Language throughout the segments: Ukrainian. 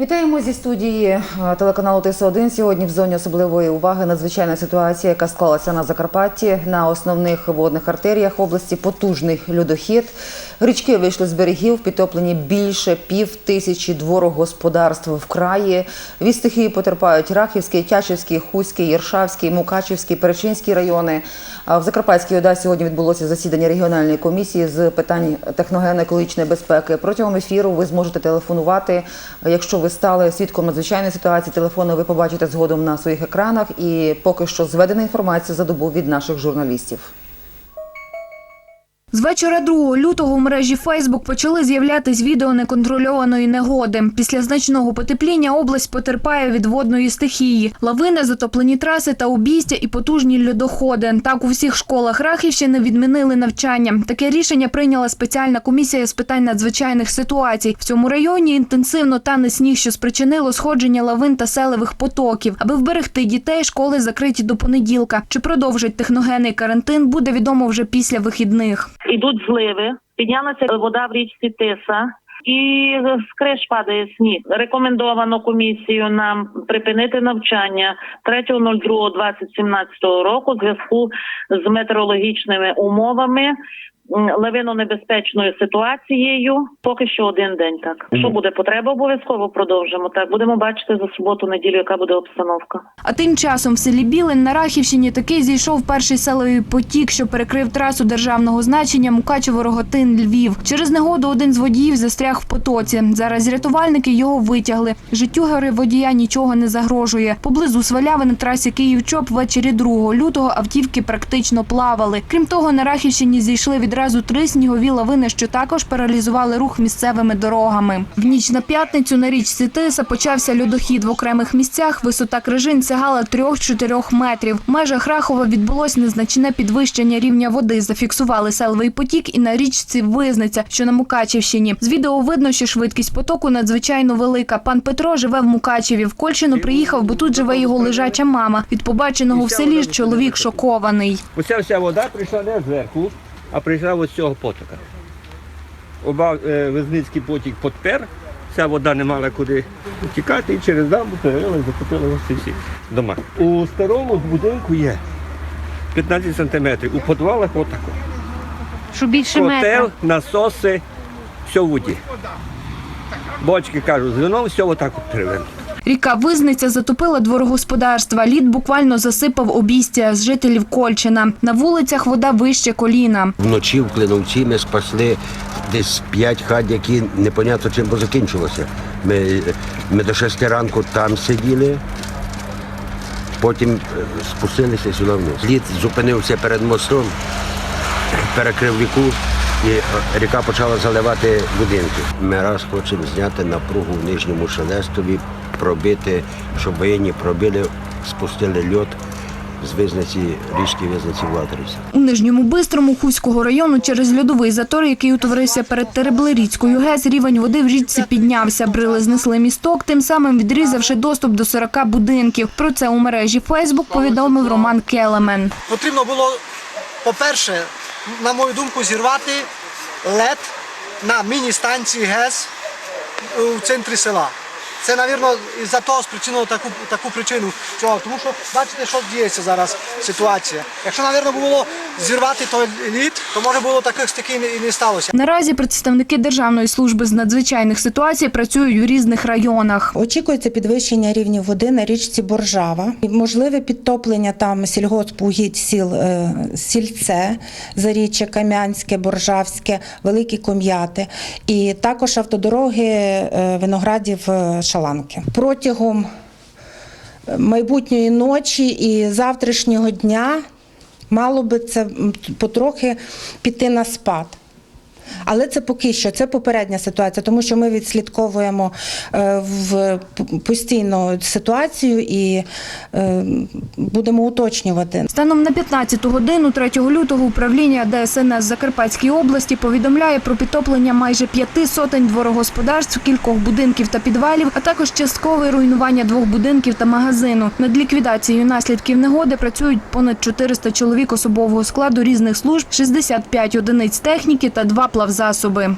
Вітаємо зі студії е, телеканалу ТС1. Сьогодні в зоні особливої уваги надзвичайна ситуація, яка склалася на Закарпатті. На основних водних артеріях області потужний льодохід. Річки вийшли з берегів, підтоплені більше пів тисячі дворогосподарств в краї. Від стихії потерпають Рахівський, Тячівський, Хуський, Єршавський, Мукачівський, Перечинський райони. В Закарпатській ОДА сьогодні відбулося засідання регіональної комісії з питань техногенно-екологічної безпеки. Протягом ефіру ви зможете телефонувати. Якщо ви стали свідком надзвичайної ситуації, телефони ви побачите згодом на своїх екранах. І поки що зведена інформація за добу від наших журналістів. З вечора 2 лютого в мережі Фейсбук почали з'являтись відео неконтрольованої негоди. Після значного потепління область потерпає від водної стихії. Лавини, затоплені траси та обійстя і потужні льодоходи. Так у всіх школах Рахівщини відмінили навчання. Таке рішення прийняла спеціальна комісія з питань надзвичайних ситуацій. В цьому районі інтенсивно тане сніг, що спричинило сходження лавин та селевих потоків. Аби вберегти дітей, школи закриті до понеділка. Чи продовжить техногенний карантин, буде відомо вже після вихідних. Ідуть зливи, піднялася вода в річці Тиса. І з криш падає сніг. Рекомендовано комісію нам припинити навчання 3.02.2017 року в зв'язку з метеорологічними умовами, лавинонебезпечною ситуацією. Поки що один день так. Що буде потреба, обов'язково продовжимо. Так будемо бачити за суботу, неділю, яка буде обстановка. А тим часом в селі Білин на Рахівщині таки зійшов перший селовий потік, що перекрив трасу державного значення Мукачево-Роготин Львів. Через негоду один з водіїв застряг в потоці. Зараз рятувальники його витягли. Життю гори водія нічого не загрожує. Поблизу сваляви на трасі Київ-Чоп ввечері 2 лютого автівки практично плавали. Крім того, на Рахівщині зійшли відразу три снігові лавини, що також паралізували рух місцевими дорогами. В ніч на п'ятницю на річці Тиса почався льодохід в окремих місцях. Висота крижин сягала 3-4 метрів. В межах Рахова відбулось незначне підвищення рівня води. Зафіксували селовий потік і на річці Визниця, що на Мукачівщині. З відео видно, що швидкість потоку надзвичайно велика. Пан Петро живе в Мукачеві. В Кольщину приїхав, бо тут живе його лежача мама. Від побаченого в селі чоловік шокований. Оця вся вода прийшла не зверху, а прийшла ось з цього потока. Оба е, Везницький потік подпер, вся вода не мала куди тікати і через дамбу перелила і закупила ось ці всі дома. У старому будинку є 15 сантиметрів, у підвалах отако. Що більше Котел, насоси, все в воді. Бочки кажуть, з вином все отак от перевернуто. Ріка Визниця затопила дворогосподарства. Лід буквально засипав обійстя з жителів Кольчина. На вулицях вода вище коліна. Вночі в Клиновці ми спасли десь п'ять хат, які непонятно чим бо закінчилося. Ми, ми до шести ранку там сиділи, потім е, спустилися сюди вниз. Лід зупинився перед мостом, перекрив ріку, і е, ріка почала заливати будинки. Ми раз хочемо зняти напругу в нижньому шелестові, пробити, щоб воєнні пробили, спустили льот з визнаці, річки визнаці в У Нижньому Бистрому Хуського району через льодовий затор, який утворився перед Тереблеріцькою ГЕС, рівень води в річці піднявся. Брили знесли місток, тим самим відрізавши доступ до 40 будинків. Про це у мережі Фейсбук повідомив Роман Келемен. Потрібно було, по-перше, на мою думку, зірвати лед на міні-станції ГЕС у центрі села. Це, мабуть, за того спричинило таку, таку причину. Чого? Тому що бачите, що діється зараз ситуація. Якщо, мабуть, було зірвати той лід, то може було таких стиків і не сталося. Наразі представники Державної служби з надзвичайних ситуацій працюють у різних районах. Очікується підвищення рівня води на річці Боржава, можливе підтоплення там сільгоспугідь сіл е, Сільце, Заріччя, Кам'янське, Боржавське, Великі Ком'яти і також автодороги е, виноградів е, Шаланки. Протягом е, майбутньої ночі і завтрашнього дня мало би це потрохи піти на спад. Але це поки що, це попередня ситуація, тому що ми відслідковуємо е, в постійно ситуацію і е, будемо уточнювати. Станом на 15 годину 3 лютого управління ДСНС Закарпатській області повідомляє про підтоплення майже п'яти сотень дворогосподарств, кількох будинків та підвалів, а також часткове руйнування двох будинків та магазину. Над ліквідацією наслідків негоди працюють понад 400 чоловік особового складу різних служб, 65 одиниць техніки та два плавзасоби.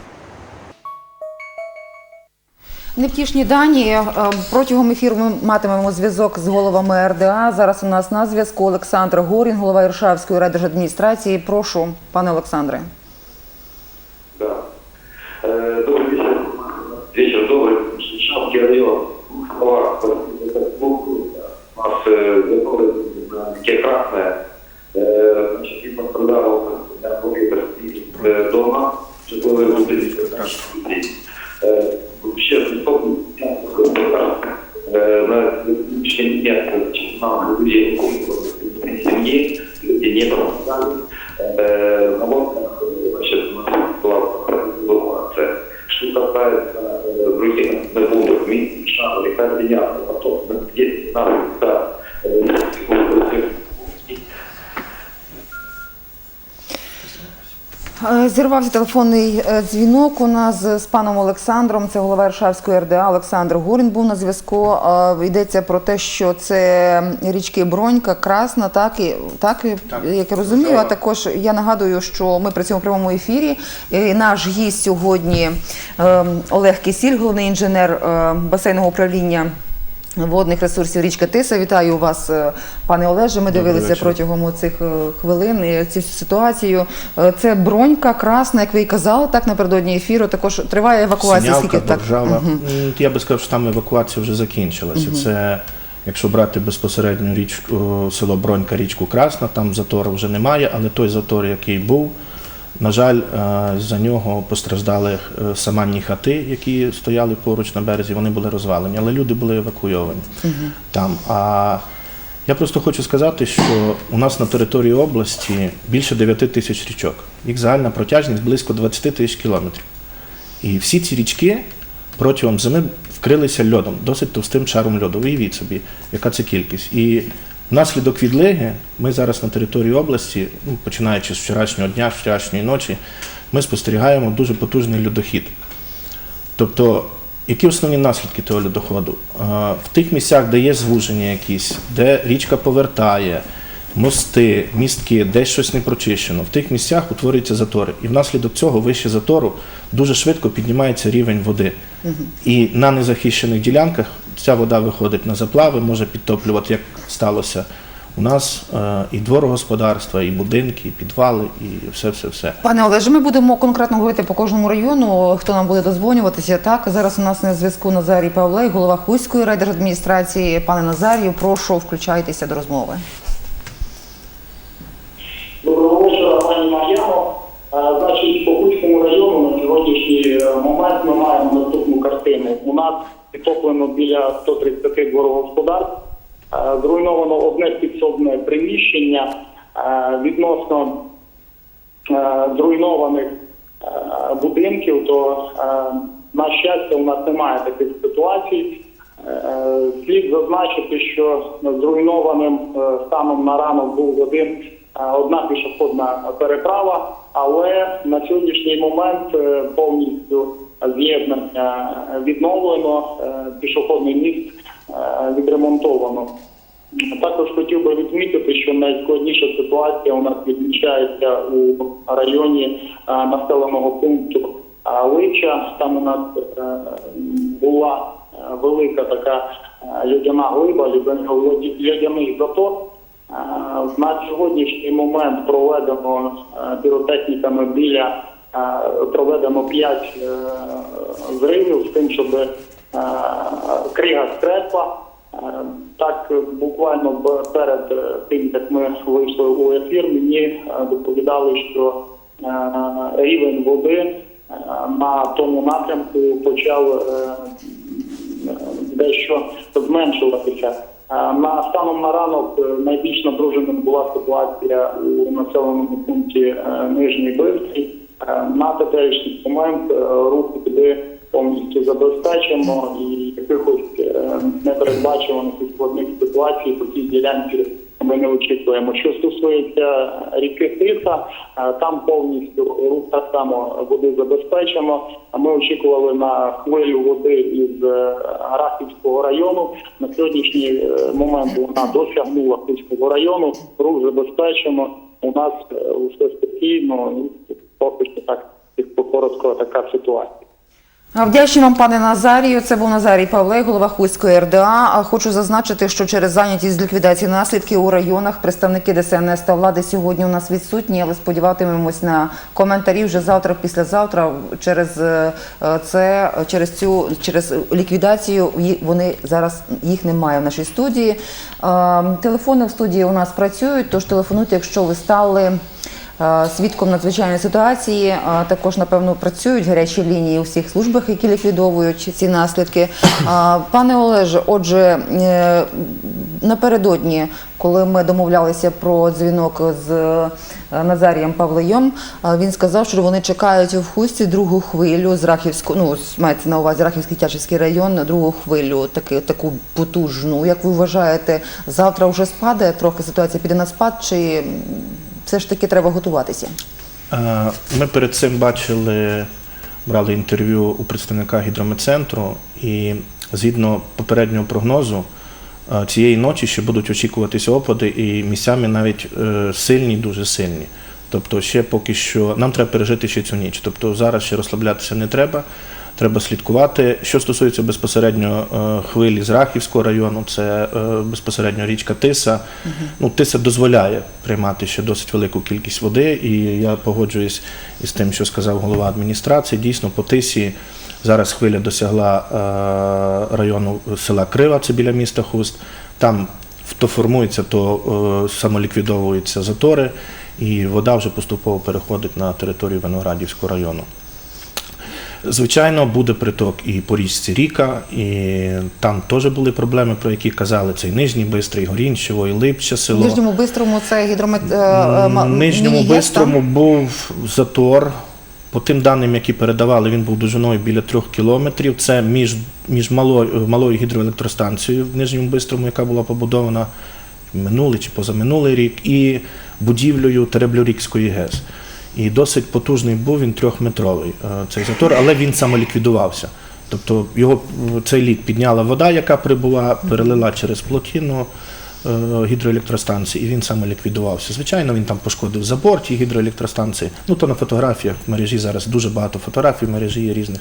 Невтішні дані. Е, Протягом ефіру ми матимемо зв'язок з головами РДА. Зараз у нас на зв'язку Олександр Горін, голова Іршавської райдержадміністрації. Прошу, пане Олександре. Да. Э, Е, телефонний е, дзвінок у нас з паном Олександром. Це голова Іршавської РДА Олександр Гурін був на зв'язку. Йдеться про те, що це річки Бронька, Красна, так і так, і- як я розумію. А також я нагадую, що ми працюємо в прямому ефірі. І наш гість сьогодні е, Олег Кисіль, головний інженер е, басейного управління. Водних ресурсів річка Тиса. Вітаю вас, е, пане Олеже. Ми дивилися вечір. протягом цих хвилин цю ситуацію. Е, Це бронька, красна, як ви і казали, так напередодні ефіру. Також триває евакуація. Синявка, Скільки так? Боржава. Мгм. М, Я би сказав, що там евакуація вже закінчилася. Це, якщо брати безпосередньо річку, село Бронька, річку Красна, там затору вже немає, але той затор, який був, на жаль, е, за нього постраждали е, саманні хати, які стояли поруч на березі, вони були розвалені, але люди були евакуйовані там. А я просто хочу сказати, що у нас на території області більше 9 тисяч річок. Їх загальна протяжність близько 20 тисяч кілометрів. І всі ці річки протягом зими вкрилися льодом, досить товстим шаром льоду. Уявіть собі, яка це кількість. І внаслідок відлиги ми зараз на території області, ну, починаючи з вчорашнього дня, з вчорашньої ночі, ми спостерігаємо дуже потужний льодохід. Тобто, які основні наслідки того льодоходу? В тих місцях, де є звуження якісь, де річка повертає, мости, містки, десь щось не прочищено, в тих місцях утворюються затори. І внаслідок цього вище затору дуже швидко піднімається рівень води. І на незахищених ділянках ця вода виходить на заплави, може підтоплювати, як сталося. У нас е, і дворогосподарства, і будинки, і підвали, і все-все-все. Пане Олеже, ми будемо конкретно говорити по кожному району, хто нам буде дозвонюватися. Так, зараз у нас на зв'язку Назарій Павлей, голова Хуської райдержадміністрації. Пане Назарію, прошу включайтеся до розмови. Доброго вечора, пані Мар'яно. Е, Значить, по Хуцькому району на сьогоднішній е, момент ми маємо наступну картину. У нас підтоплено біля 130 дворогосподарств, Е, зруйновано одне підсобне приміщення Е, відносно е, зруйнованих будинків, то на щастя у нас немає таких ситуацій. Слід зазначити, що зруйнованим станом на ранок був один одна пішохідна переправа, але на сьогоднішній момент повністю з'єднання відновлено, е, пішохідний міст е, відремонтовано. Також хотів би відмітити, що найскладніша ситуація у нас відмічається у районі е, населеного пункту Лича. Там у нас була велика така льодяна глиба, льодяний затор. На сьогоднішній момент проведено піротехніками біля проведено 5 зривів з тим, щоб е, крига скрепла. Е, Так, е, буквально перед е, тим, як ми вийшли у ефір, мені е, доповідали, що е, рівень води е, на тому напрямку почав е, дещо зменшуватися. Е, На станом на ранок е, найбільш напруженим була ситуація у населеному пункті е, Нижній Бивський. Е, На теперішній момент е, рух туди повністю забезпечено і якихось е, непередбачуваних і складних ситуацій по цій ділянці ми не очікуємо. Що стосується ріки Тиса, там повністю рух так само води забезпечено. Ми очікували на хвилю води із е, Рахівського району. На сьогоднішній момент вона досягнула Хуського району. Рух забезпечено. У нас е, все спокійно. Поки що так коротко така ситуація. А Вдячні вам, пане Назарію. Це був Назарій Павлей, голова Хуської РДА. Хочу зазначити, що через зайнятість з ліквідації наслідків у районах представники ДСНС та влади сьогодні у нас відсутні, але сподіватимемось на коментарі вже завтра, післязавтра. Через е, це через цю через ліквідацію вони зараз їх немає в нашій студії. Е, Телефони в студії у нас працюють, тож телефонуйте, якщо ви стали. Е, Свідком надзвичайної ситуації е, також напевно працюють гарячі лінії у всіх службах, які ліквідовують ці наслідки. Е, Пане Олеже, отже, напередодні, коли ми домовлялися про дзвінок з Назарієм Павлеєм, він сказав, що вони чекають в хусті другу хвилю з Рахівського, ну мається на увазі Рахівський Тячівський район, другу хвилю, таки, таку потужну. Як ви вважаєте, завтра вже спаде трохи ситуація піде на спад, чи все ж таки треба готуватися? Е, Ми перед цим бачили, брали інтерв'ю у представника гідрометцентру, і згідно попереднього прогнозу, е, цієї ночі ще будуть очікуватися опади, і місцями навіть е, сильні, дуже сильні. Тобто, ще поки що нам треба пережити ще цю ніч. Тобто зараз ще розслаблятися не треба. Треба слідкувати. Що стосується безпосередньо е, хвилі з Рахівського району, це е, безпосередньо річка Тиса. Ну, Тиса дозволяє приймати ще досить велику кількість води, і я погоджуюсь із тим, що сказав голова адміністрації. Дійсно, по Тисі зараз хвиля досягла е, району села Крива, це біля міста Хуст. Там то формується, то самоліквідовуються затори, і вода вже поступово переходить на територію Виноградівського району. Звичайно, буде приток і по річці Ріка, і там теж були проблеми, про які казали. Це і Нижній Бистрий, Горінчево, і Липче В село. Нижньому Бистрому це гідромет... е, е, В Нижньому Бистрому був затор. По тим даним, які передавали, він був довжиною біля трьох кілометрів. Це між, між малою, малою гідроелектростанцією в Нижньому Бистрому, яка була побудована минулий чи позаминулий рік, і будівлею Тереблюрікської ГЕС. І досить потужний був він трьохметровий е, цей затор, але він самоліквідувався. Тобто його е, цей лік підняла вода, яка прибула, перелила через плотину гідроелектростанції, і він саме ліквідувався. Звичайно, він там пошкодив забор тієї гідроелектростанції. Ну то на фотографіях в мережі зараз дуже багато фотографій в мережі є різних,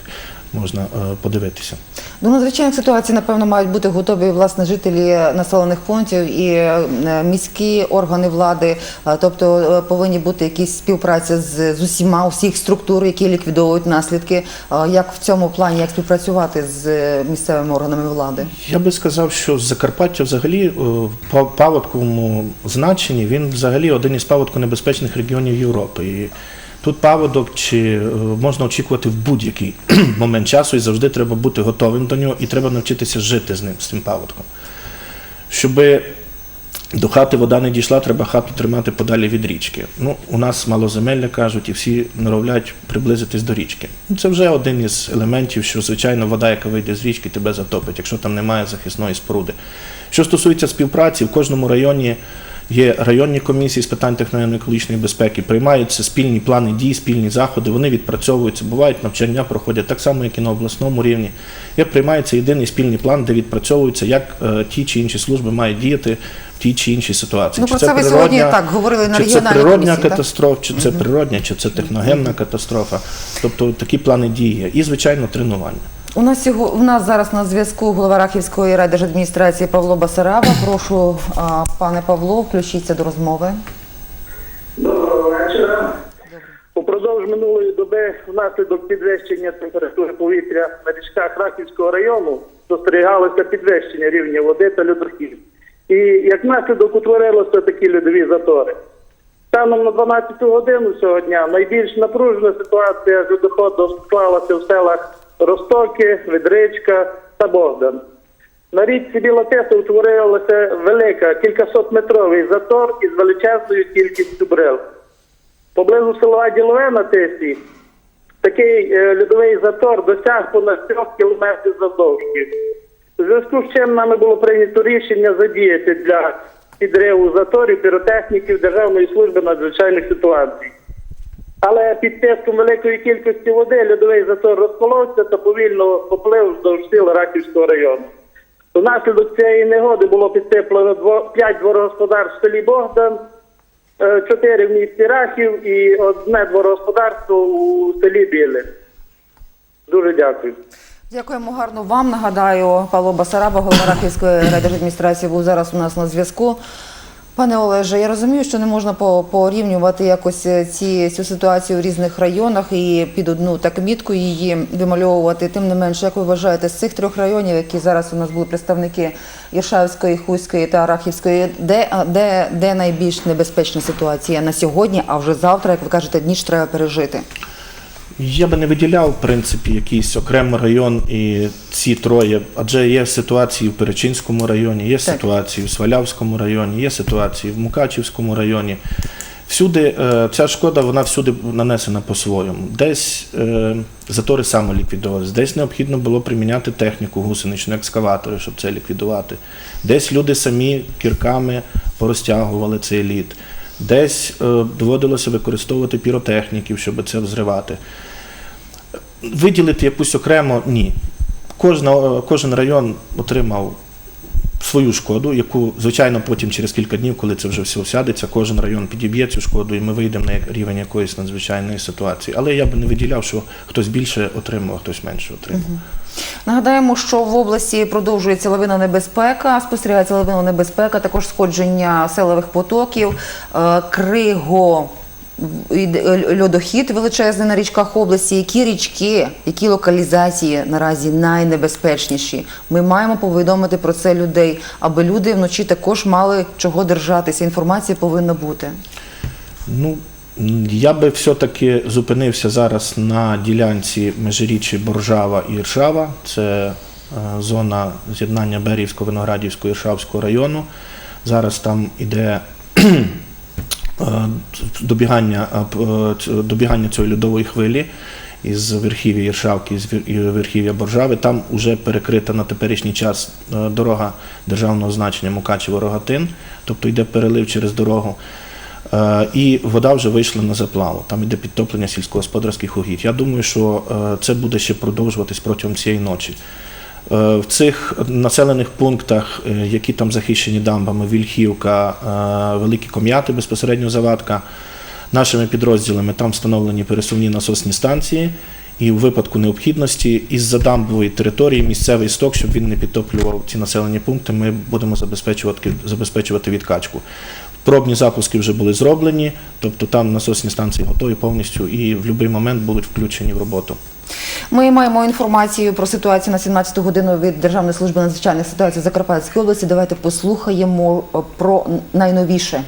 можна е, подивитися. До надзвичайних ситуацій, напевно, мають бути готові власне жителі населених пунктів і е, міські органи влади. Е, Тобто е, повинні бути якісь співпраця з, з усіма усіх структур, які ліквідовують наслідки. Е, Як в цьому плані як співпрацювати з е, місцевими органами влади? Я би сказав, що Закарпаття взагалі е, паводковому значенні він взагалі один із паводконебезпечних регіонів Європи. І тут паводок чи е, можна очікувати в будь-який момент часу, і завжди треба бути готовим до нього, і треба навчитися жити з ним, з цим паводком. Щоби до хати вода не дійшла, треба хату тримати подалі від річки. Ну, у нас малоземелля кажуть, і всі норовлять приблизитись до річки. Ну, це вже один із елементів, що звичайно вода, яка вийде з річки, тебе затопить, якщо там немає захисної споруди. Що стосується співпраці, в кожному районі є районні комісії з питань техногенно-екологічної безпеки, приймаються спільні плани дій, спільні заходи, вони відпрацьовуються, бувають навчання проходять так само, як і на обласному рівні. Є приймається єдиний спільний план, де відпрацьовується, як е, ті чи інші служби мають діяти тій чи іншій ситуації. Ну, Чи про це ви сьогодні так говорили на чи це природня комісії, так? катастрофа, чи це природня, чи це техногенна катастрофа. Тобто такі плани дії є. І, звичайно, тренування. У нас сього у нас зараз на зв'язку голова Рахівської райдержадміністрації Павло Басараба. Прошу, а, пане Павло, включіться до розмови. Доброго вечора. Упродовж минулої доби внаслідок підвищення температури повітря на річках Рахівського району спостерігалося підвищення рівня води та льодохід. І як наслідок утворилося такі льодові затори. Станом на 12 годину цього дня найбільш напружена ситуація з льодоходом склалася в селах Ростоки, Ведричка та Богдан. На річці Біла Теса утворилася велика кількасотметровий затор із величезною кількістю брил. Поблизу села Ділове на Тисі такий е, льодовий затор досяг понад трьох кілометрів завдовжки. У зв'язку з чим нами було прийнято рішення задіяти для підриву заторів піротехніків Державної служби надзвичайних ситуацій. Але під тиском великої кількості води льодовий затор розколовся та повільно поплив вздовж сіл Раківського району. Внаслідок цієї негоди було підтеплено п'ять дворогосподарств в селі Богдан, е, чотири в місті Рахів і одне дворогосподарство у селі Біле. Дуже дякую. Дякуємо гарно вам. Нагадаю, Павло Басараба, голова Рахівської райдержадміністрації, був зараз у нас на зв'язку. Пане Олеже, я розумію, що не можна по- порівнювати якось е, ці, цю ситуацію в різних районах і під одну так мітку її вимальовувати. Тим не менше, як ви вважаєте, з цих трьох районів, які зараз у нас були представники Іршавської, Хуської та Рахівської, де, де, де найбільш небезпечна ситуація на сьогодні, а вже завтра, як ви кажете, ніч треба пережити? Я би не виділяв, в принципі, якийсь окремий район і ці троє, адже є ситуації в Перечинському районі, є ситуації в Свалявському районі, є ситуації в Мукачівському районі. Всюди е, ця шкода вона всюди нанесена по-своєму. Десь е, затори самоліквідувалися, десь необхідно було приміняти техніку гусеничну, екскаватори, щоб це ліквідувати. Десь люди самі кірками порозтягували цей лід. Десь е, доводилося використовувати піротехніків, щоб це взривати. Виділити якусь окремо ні. Кожна, кожен район отримав свою шкоду, яку, звичайно, потім через кілька днів, коли це вже все сядеться, кожен район підіб'є цю шкоду, і ми вийдемо на рівень якоїсь надзвичайної ситуації. Але я би не виділяв, що хтось більше отримав, а хтось менше отримав. Нагадаємо, що в області продовжується лавина небезпека, спостерігається лавина небезпека, також сходження селових потоків, е, криго. Льодохід величезний на річках області. Які річки, які локалізації наразі найнебезпечніші? Ми маємо повідомити про це людей, аби люди вночі також мали чого держатися. Інформація повинна бути. Ну, я би все-таки зупинився зараз на ділянці межиріччя Боржава і Іршава. Це е, зона з'єднання Берівського, Виноградівського і Іршавського району. Зараз там іде добігання, е, п- е, ц- добігання цієї льодової хвилі із верхів'я Іршавки із вер- верхів'я Боржави. Там вже перекрита на теперішній час е, дорога державного значення Мукачево-Рогатин, тобто йде перелив через дорогу. Е, І вода вже вийшла на заплаву. Там іде підтоплення сільськогосподарських угідь. Я думаю, що е, це буде ще продовжуватись протягом цієї ночі. Е, В цих населених пунктах, е, які там захищені дамбами, Вільхівка, е, Великі Ком'яти, безпосередньо Завадка, нашими підрозділами там встановлені пересувні насосні станції. І у випадку необхідності із-за дамбової території місцевий сток, щоб він не підтоплював ці населені пункти, ми будемо забезпечувати, забезпечувати відкачку. Пробні запуски вже були зроблені, тобто там насосні станції готові повністю і в будь-який момент будуть включені в роботу. Ми маємо інформацію про ситуацію на 17 годину від Державної служби надзвичайних ситуацій Закарпатської області. Давайте послухаємо про найновіше.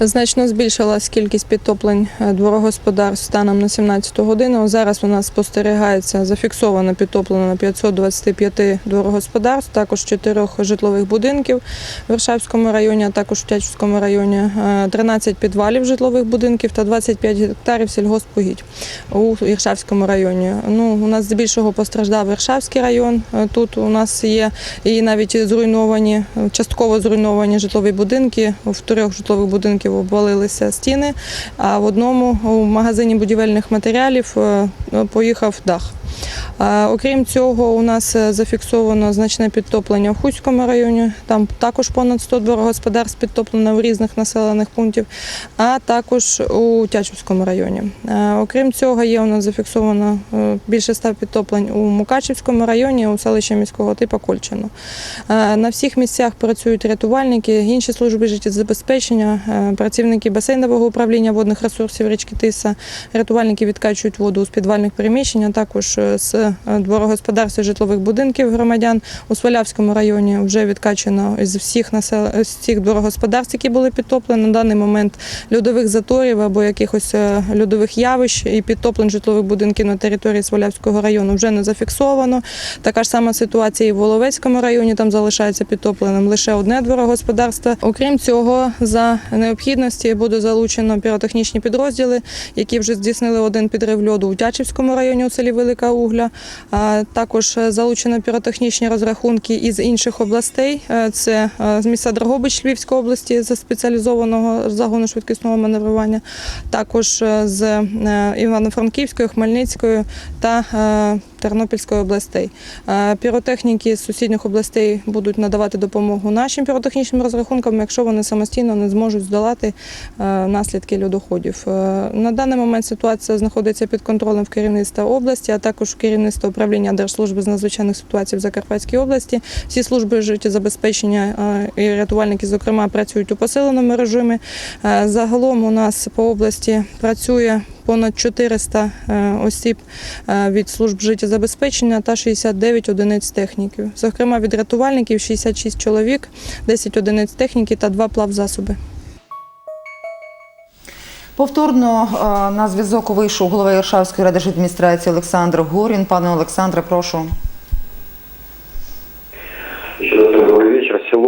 Значно збільшилась кількість підтоплень е, дворогосподарств станом на 17 годину. Зараз у нас спостерігається зафіксовано підтоплено на 525 дворогосподарств, також 4 житлових будинків в Вершавському районі, а також в Тячівському районі, е, 13 підвалів житлових будинків та 25 гектарів сільгоспугідь у Іршавському районі. Ну, у нас здебільшого постраждав Іршавський район. Е, Тут у нас є і навіть зруйновані, е, частково зруйновані житлові будинки. В трьох житлових будинків обвалилися стіни, а в одному у магазині будівельних матеріалів е, поїхав дах. Окрім цього, у нас е, зафіксовано значне підтоплення в Хуському районі. Там також понад 100 дворогосподарств підтоплено в різних населених пунктів, а також у Тячівському районі. Е, Окрім цього, є у нас зафіксовано е, більше 100 підтоплень у Мукачівському районі, у селищі міського типу Кольчино. На всіх місцях працюють рятувальники, інші служби життєзабезпечення, працівники басейнового управління водних ресурсів річки Тиса, рятувальники відкачують воду з підвальних приміщень, а також з е, дворогосподарств і житлових будинків громадян. У Свалявському районі вже відкачано з всіх насел... з всіх дворогосподарств, які були підтоплені. На даний момент льодових заторів або якихось е, льодових явищ і підтоплень житлових будинків на території Свалявського району вже не зафіксовано. Така ж сама ситуація і в Воловецькому районі. Там залишається підтопленим лише одне дворогосподарство. Окрім цього, за необхідності буде залучено піротехнічні підрозділи, які вже здійснили один підрив льоду у Тячівському районі у селі Велика угля. Також е, залучено піротехнічні розрахунки із інших областей. Е, Це е, з міста Дрогобич Львівської області з спеціалізованого загону швидкісного маневрування, також з Івано-Франківської, Хмельницької та Тернопільської областей. Е, Піротехніки з сусідніх областей будуть надавати допомогу нашим піротехнічним розрахункам, якщо вони самостійно не зможуть здолати е, наслідки льодоходів. Е, На даний момент ситуація знаходиться під контролем в керівництва області, а також керівництва управління Держслужби з надзвичайних ситуацій в Закарпатській області. Всі служби життєзабезпечення і рятувальники, зокрема, працюють у посиленому режимі. Загалом у нас по області працює понад 400 е, осіб е, від служб життєзабезпечення та 69 одиниць техніків. Зокрема, від рятувальників 66 чоловік, 10 одиниць техніки та 2 плавзасоби. Повторно е, на зв'язок вийшов голова Іршавської адміністрації Олександр Горін. Пане Олександре, прошу.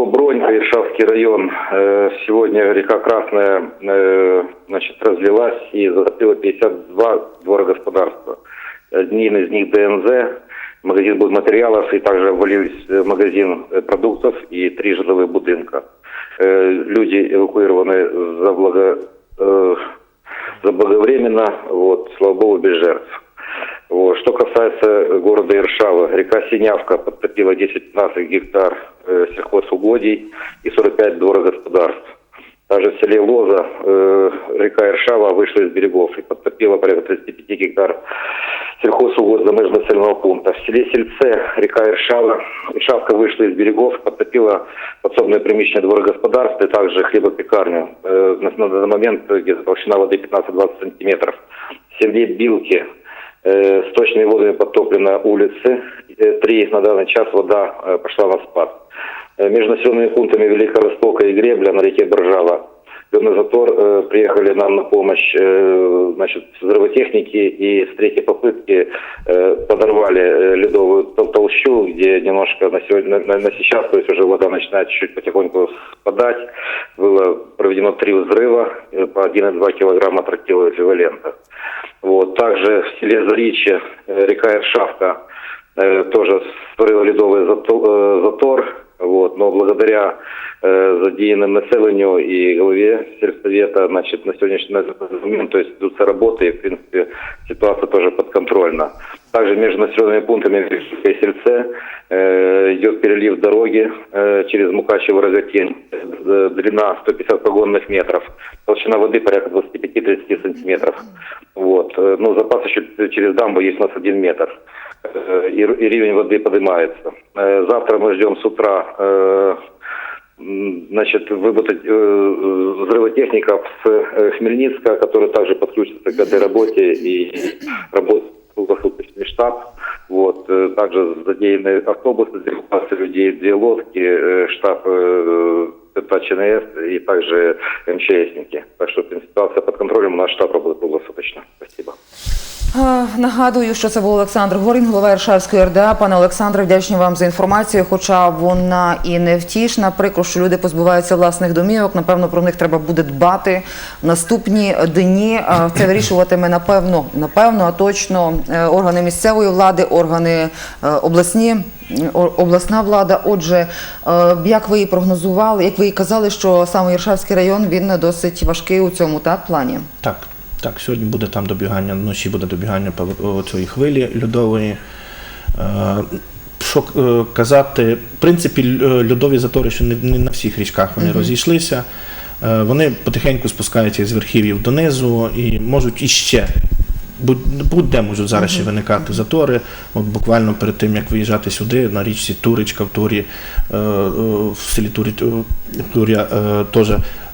Бронька, Иршавский район. Э, Сегодня река Красная э, значит, разлилась и затопила 52 двора господарства. Один из них ДНЗ, магазин будматериалов, и также обвалились э, магазин продуктов и три жилых будинка. Люди эвакуированы заблаго, заблаговременно, вот, слава богу, без жертв. Вот. Что касается города Иршава, река Синявка подтопила 10-15 гектар э, сельхозугодий и 45 дворогосподарств. Также в селе Лоза э, река Иршава вышла из берегов и подтопила порядка 35 гектар сельхозугод за меж населенного пункта. В селе Сельце река Иршава, Иршавка вышла из берегов, подтопила подсобное приміщення дворогосподарства и также хлебопекарню. Э, на, на данный момент где-то толщина воды 15-20 сантиметров. В селе Билки Э, Сточными водами подтоплено улицы. Э, Три на данный час вода э, пошла на спад. Э, Между населенными пунктами Великого Востока и Гребля на реке Боржава. Ледный затор э, приехали нам на помощь э, значит, взрывотехники и с третьей попытки подорвали ледовую тол- толщу, где немножко на, сегодня, на, на сейчас, то есть уже вода начинает чуть потихоньку спадать. Было проведено три взрыва по 1,2 килограмма тротила эквивалента. Вот. Также в селе Заричье, река Иршавка, тоже створила ледовый зато- затор. Вот. Но благодаря э, задеянным населению и главе сельсовета, значит, на сегодняшний момент, то есть идутся работы, и, в принципе, ситуация тоже подконтрольна. Также между населенными пунктами Великое и Сельце э, идет перелив дороги э, через Мукачево Рогатин. Э, Длина 150 погонных метров. Толщина воды порядка 25-30 сантиметров. Вот. Э, Ну, запас еще через дамбу есть у нас один метр. Э, И, и рівень воды поднимается. Э, Завтра мы ждем с утра э, м, значит, выработать э, взрывотехников с э, Хмельницка, которые также подключатся к этой работе и работает круглосуточный штаб. Вот. э, Также задеяны автобусы для эвакуации людей, две лодки, э, штаб э, ТП ЧНС и также МЧСники. Так что в принципе, ситуация под контролем, наш штаб работает круглосуточно. Е, Нагадую, що це був Олександр Горін, голова Іршавської РДА. Пане Олександре, вдячні вам за інформацію. Хоча вона і не втішна, прикро, що люди позбуваються власних домівок. Напевно, про них треба буде дбати в наступні дні. Е, Це вирішуватиме напевно, напевно, а точно е, органи місцевої влади, органи обласні. Обласна влада. Отже, як ви і прогнозували, як ви і казали, що саме Іршавський район він досить важкий у цьому так плані. Так, так, сьогодні буде там добігання, вночі буде добігання цієї хвилі льодової. Е, Що е, казати, в принципі, е, льодові затори, що не, на всіх річках вони розійшлися. Е, Вони потихеньку спускаються з верхів'їв донизу і можуть іще. будь- Будь-де можуть зараз ще виникати затори. От буквально перед тим, як виїжджати сюди, на річці Туричка в Турі, в селі Турі, Туря теж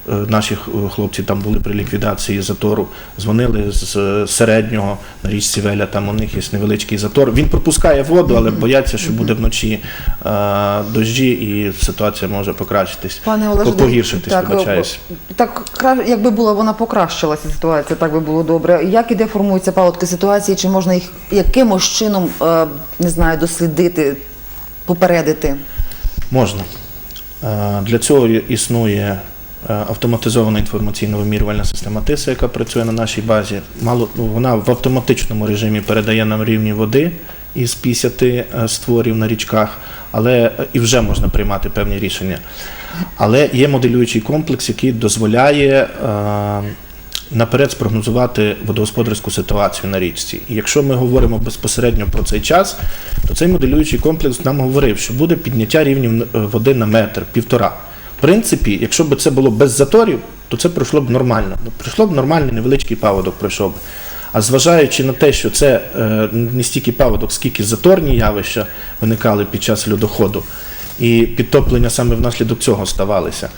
наші хлопці там були при ліквідації затору. Дзвонили з е, середнього на річці Веля, там у них є невеличкий затор. Він пропускає воду, але бояться, що буде вночі е, дощі і ситуація може покращитись. Пане Олеже, погіршитись, так, вибачаюсь. Так, якби була вона покращилася ситуація, так би було добре. Як і де формуються паводки ситуації? Чи можна їх якимось чином е, не знаю, дослідити, попередити? Можна. Е, Для цього існує е, автоматизована інформаційно-вимірювальна система ТИСа, яка працює на нашій базі. Мало ну, вона в автоматичному режимі передає нам рівні води із 50 е, створів на річках, але е, і вже можна приймати певні рішення. Але є моделюючий комплекс, який дозволяє е, наперед спрогнозувати водогосподарську ситуацію на річці. І якщо ми говоримо безпосередньо про цей час, то цей моделюючий комплекс нам говорив, що буде підняття рівнів води на метр, півтора. В принципі, якщо б це було без заторів, то це пройшло б нормально. Ну, Пройшло б нормальний невеличкий паводок пройшов би. А зважаючи на те, що це е, не стільки паводок, скільки заторні явища виникали під час льодоходу, і підтоплення саме внаслідок цього ставалися.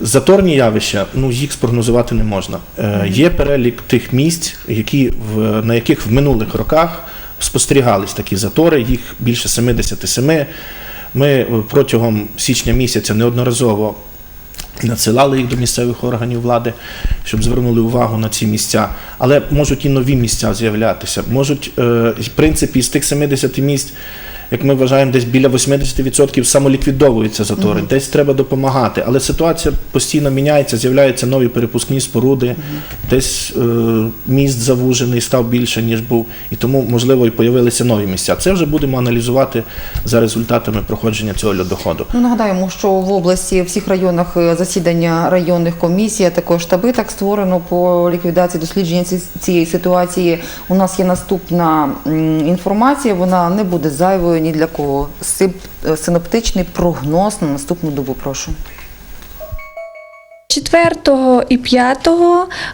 Заторні явища, ну їх спрогнозувати не можна. Е, є перелік тих місць, які в, на яких в минулих роках спостерігались такі затори, їх більше 77. Ми протягом січня місяця неодноразово надсилали їх до місцевих органів влади, щоб звернули увагу на ці місця. Але можуть і нові місця з'являтися. Можуть, е, в принципі, з тих 70 місць, як ми вважаємо, десь біля 80% самоліквідовуються затори, десь треба допомагати. Але ситуація постійно міняється, з'являються нові перепускні споруди, десь е, міст завужений, став більше, ніж був, і тому, можливо, і появилися нові місця. Це вже будемо аналізувати за результатами проходження цього льодоходу. Ну, нагадаємо, що в області в всіх районах е, засідання районних комісій, а також штаби так створено по ліквідації дослідження цієї ситуації. У нас є наступна інформація. Вона не буде зайвою ні для кого. Е, Синоптичний прогноз на наступну добу. Прошу. 4 і 5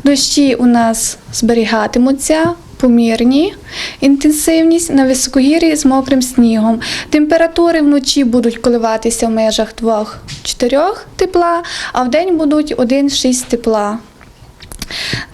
дощі у нас зберігатимуться. Помірні інтенсивність на високогір'ї з мокрим снігом. Температури вночі будуть коливатися в межах 2-4 тепла, а вдень будуть 1-6 тепла.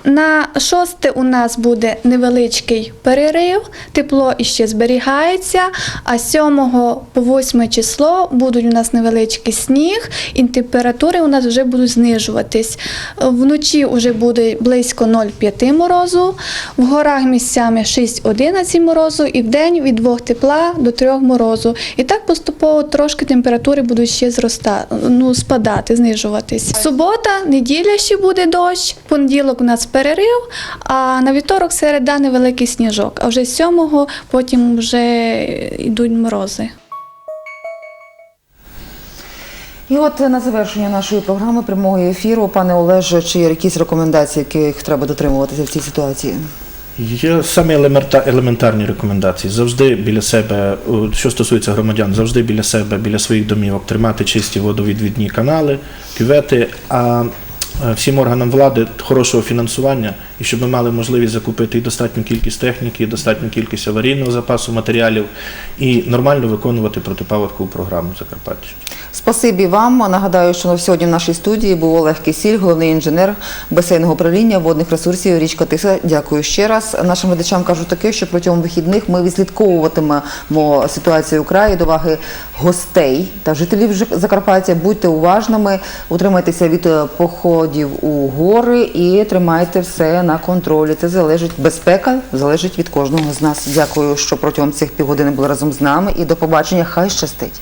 На шосте у нас буде невеличкий перерив, тепло іще зберігається, а 7 по 8 число будуть у нас невеличкий сніг, і температури у нас вже будуть знижуватись. Вночі вже буде близько 0,5 морозу, в горах місцями 6-11 морозу, і вдень від 2 тепла до 3 морозу. І так поступово трошки температури будуть ще зростати, ну, спадати, знижуватись. Субота, неділя ще буде дощ, понеділок у нас перерив, а на вівторок середа невеликий сніжок. А вже з 7 потім вже йдуть морози. І от на завершення нашої програми прямого ефіру, пане Олеже, чи є якісь рекомендації, яких треба дотримуватися в цій ситуації? Є самі елементарні рекомендації. Завжди біля себе, що стосується громадян, завжди біля себе, біля своїх домівок тримати чисті водовідвідні канали, кювети. А всім органам влади хорошого фінансування і щоб ми мали можливість закупити і достатню кількість техніки, і достатню кількість аварійного запасу матеріалів і нормально виконувати протипаводкову програму в Закарпатті. Спасибі вам. Нагадаю, що сьогодні в нашій студії був Олег Кисіль, головний інженер басейного управління водних ресурсів річка Тиса. Дякую ще раз. Нашим глядачам кажу таке, що протягом вихідних ми відслідковуватимемо ситуацію у краї до уваги гостей та жителів Закарпаття. Будьте уважними, утримайтеся від е, походів у гори і тримайте все на контролі. Це залежить безпека, залежить від кожного з нас. Дякую, що протягом цих півгодини були разом з нами. І до побачення. Хай щастить.